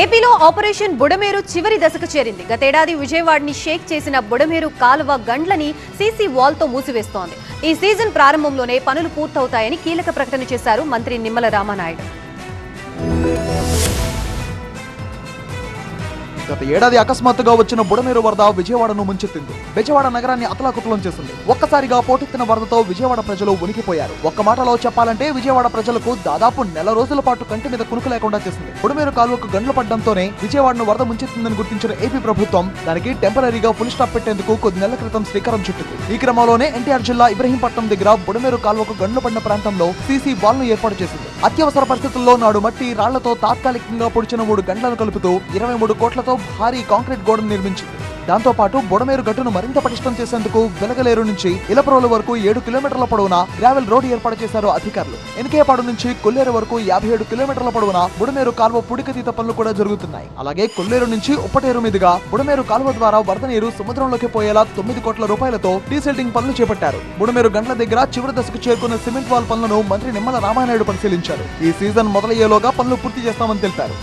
ఏపీలో ఆపరేషన్ బుడమేరు చివరి దశకు చేరింది. గతేడాది విజయవాడని షేక్ చేసిన బుడమేరు కాలువ గండ్లని సీసీ వాల్తో మూసివేస్తోంది. ఈ సీజన్ ప్రారంభంలోనే పనులు పూర్తవుతాయని కీలక ప్రకటన చేశారు మంత్రి నిమ్మల రామానాయుడు. గత ఏడాది అకస్మాత్తుగా వచ్చిన బుడమేరు వరద విజయవాడను ముంచెత్తింది. విజయవాడ నగరాన్ని అతలాకుతలం చేసింది. ఒక్కసారిగా పోటెత్తిన వరదతో విజయవాడ ప్రజలు ఉనికిపోయారు. ఒక్క మాటలో చెప్పాలంటే విజయవాడ ప్రజలకు దాదాపు నెల రోజుల పాటు కంటి మీద కునుకు లేకుండా చేసింది. బుడమేరు కాలువకు గండ్లు పడడంతోనే విజయవాడను వరద ముంచెత్తిందని గుర్తించిన ఏపీ ప్రభుత్వం దానికి టెంపరీగా ఫుల్ స్టాప్ పెట్టేందుకు కొద్ది నెలల క్రితం శ్రీకారం చుట్టింది. ఈ క్రమంలోనే ఎన్టీఆర్ జిల్లా ఇబ్రహీంపట్నం దగ్గర బుడమేరు కాలువకు గండ్లు పడిన ప్రాంతంలో సీసీ బాల్ను ఏర్పాటు చేసింది. అత్యవసర పరిస్థితుల్లో నాడు మట్టి రాళ్ళతో తాత్కాలికంగా పొడిచిన మూడు గంటలను కలుపుతూ ఇరవై మూడు కోట్లతో భారీ కాంక్రీట్ గోడను నిర్మించింది. దాంతో పాటు బుడమేరు గట్టును మరింత పటిష్టం చేసేందుకు వెలగలేరు నుంచి ఇలప్రోలు వరకు ఏడు కిలోమీటర్ల పొడవున గ్రావెల్ రోడ్ ఏర్పాటు చేశారు అధికారులు. ఎనికేపాడు నుంచి కొల్లేరు వరకు యాభై ఏడు కిలోమీటర్ల పొడవున బుడమేరు కాలువ పుడికతీత పనులు కూడా జరుగుతున్నాయి. అలాగే కొల్లేరు నుంచి ఉప్పటేరు మీదుగా బుడమేరు కాలువ ద్వారా వరద నీరు సముద్రంలోకి పోయేలా తొమ్మిది కోట్ల రూపాయలతో డీసెల్టింగ్ పనులు చేపట్టారు. బుడమేరు గంటల దగ్గర చివరి దశకు చేరుకున్న సిమెంట్ వాల్ పనులను మంత్రి నిమ్మల రామానాయుడు పరిశీలించారు. ఈ సీజన్ మొదలయ్యేలోగా పనులు పూర్తి చేస్తామని తెలిపారు.